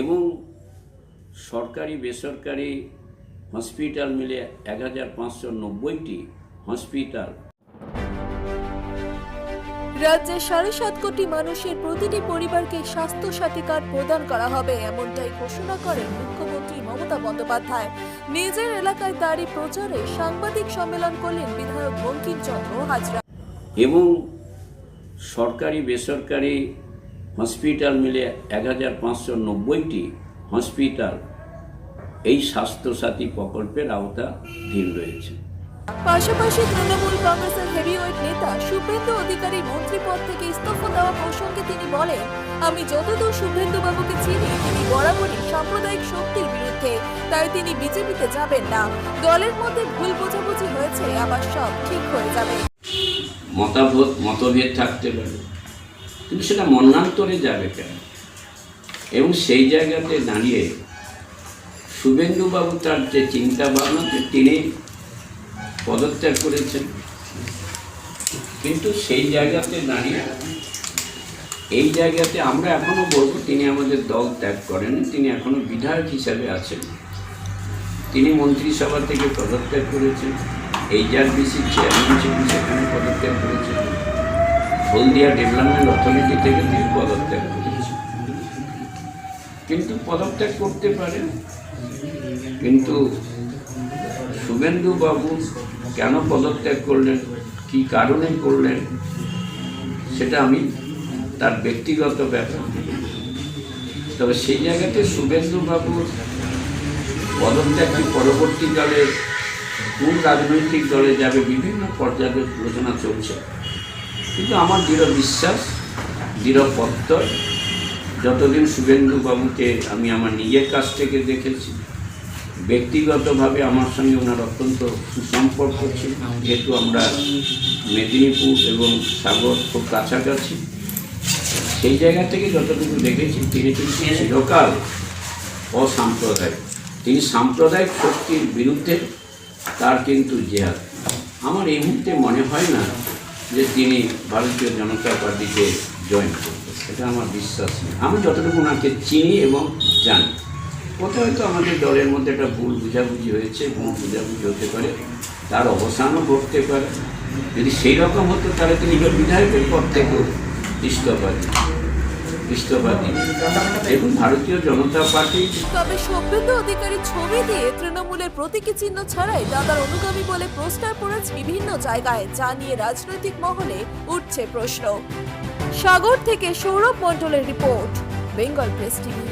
এবং সরকারি বেসরকারি হসপিটাল মিলে এক হাজার পাঁচশো নব্বইটি হসপিটাল। রাজ্যের সাড়ে সাত কোটি মানুষের প্রতিটি পরিবারকে স্বাস্থ্য সাথী কার্ড প্রদান করা হবে এমনটাই ঘোষণা করেন মুখ্যমন্ত্রী মমতা বন্দ্যোপাধ্যায়। নিজের এলাকায় তারই প্রচারে সাংবাদিক সম্মেলন করলেন বিধায়ক বঙ্কিমচন্দ্র হাজরা। এবং সরকারি বেসরকারি হসপিটাল মিলে এক হাজার পাঁচশো নব্বইটি হসপিটাল এই স্বাস্থ্যসাথী প্রকল্পের আওতাধীন রয়েছে। পাশাপাশি তৃণমূল কংগ্রেসের হেভিওয়েট নেতা শুভেন্দু অধিকারী মন্ত্রী পদ থেকে ইস্তফা দেওয়া প্রসঙ্গে তিনি বলেন আমি যতদূর শুভেন্দু বাবুকে চিনি তিনি বরাবরই সাম্প্রদায়িক শক্তির বিরুদ্ধে তাই তিনি বিজেপিতে যাবেন না। দলের মধ্যে ভুল বোঝাবুঝি হয়েছে আবার সব ঠিক হয়ে যাবে। মতাভেদ মতভেদ থাকতে পারে। কিন্তু সেটা মন্নান্তরে যাবে কেন? এবং সেই জায়গাতে দাঁড়িয়ে শুভেন্দুবাবু তার যে চিন্তা ভাবনাতে তিনি পদত্যাগ করেছেন, কিন্তু সেই জায়গাতে দাঁড়িয়ে, এই জায়গাতে আমরা এখনও বলব তিনি আমাদের দল ত্যাগ করেন, তিনি এখনও বিধায়ক হিসাবে আছেন। তিনি মন্ত্রিসভা থেকে পদত্যাগ করেছেন এই যার বিসি চেয়ারম্যান ছিলেন সেখানে পদত্যাগ করেছেন। হলদিয়া ডেভেলপমেন্ট অথরিটি থেকে তিনি পদত্যাগ কিন্তু পদত্যাগ করতে পারেন কিন্তু শুভেন্দু বাবু কেন পদত্যাগ করলেন? কি কারণে করলেন? সেটা আমি তার ব্যক্তিগত ব্যাপার। তবে সেই জায়গাতে শুভেন্দু বাবুর পদত্যাগটি পরবর্তীকালে কোন রাজনৈতিক দলে যাবে? বিভিন্ন পর্যালোচনা চলছে। কিন্তু আমার দৃঢ় বিশ্বাস, দৃঢ় প্রত্যয় যতদিন শুভেন্দু বাবুকে আমি আমার নিজের কাছ থেকে দেখেছি, ব্যক্তিগতভাবে আমার সঙ্গে ওনার অত্যন্ত সুসম্পর্ক ছিল। যেহেতু আমরা মেদিনীপুর এবং সাগর খুব কাছাকাছি, সেই জায়গা থেকে যতটুকু দেখেছি, তিনি কিন্তু চিরকাল অসাম্প্রদায়িক। তিনি সাম্প্রদায়িক শক্তির বিরুদ্ধে তার কিন্তু জেহাদ। আমার এই মুহূর্তে মনে হয় না যে তিনি ভারতীয় জনতা পার্টিকে জয়েন করবেন এটা আমার বিশ্বাস নেই। আমি যতটুকু ওনাকে চিনি এবং জানি কোথাও হয়তো আমাদের দলের মধ্যে একটা ভুল বুঝাবুঝি হয়েছে ভুল বুঝাবুঝি হতে পারে, তার অবসানও ঘটতে পারে। যদি সেই রকম হতো, তাহলে তিনি বিধায়কের পদ থেকেও ইস্তফা দিন ইস্তফা এবং ভারতীয় জনতা পার্টি তবে সভ্যতা অধিকারী ছবি দিয়ে তৃণমূলের প্রতীকী চিহ্ন ছাড়াই দাদার অনুগামী বলে পোস্টার পড়েছে বিভিন্ন জায়গায়, যা নিয়ে রাজনৈতিক মহলে উঠছে প্রশ্ন। সাগর থেকে সৌরভ মণ্ডলের রিপোর্ট, বেঙ্গল প্রেস টিভি।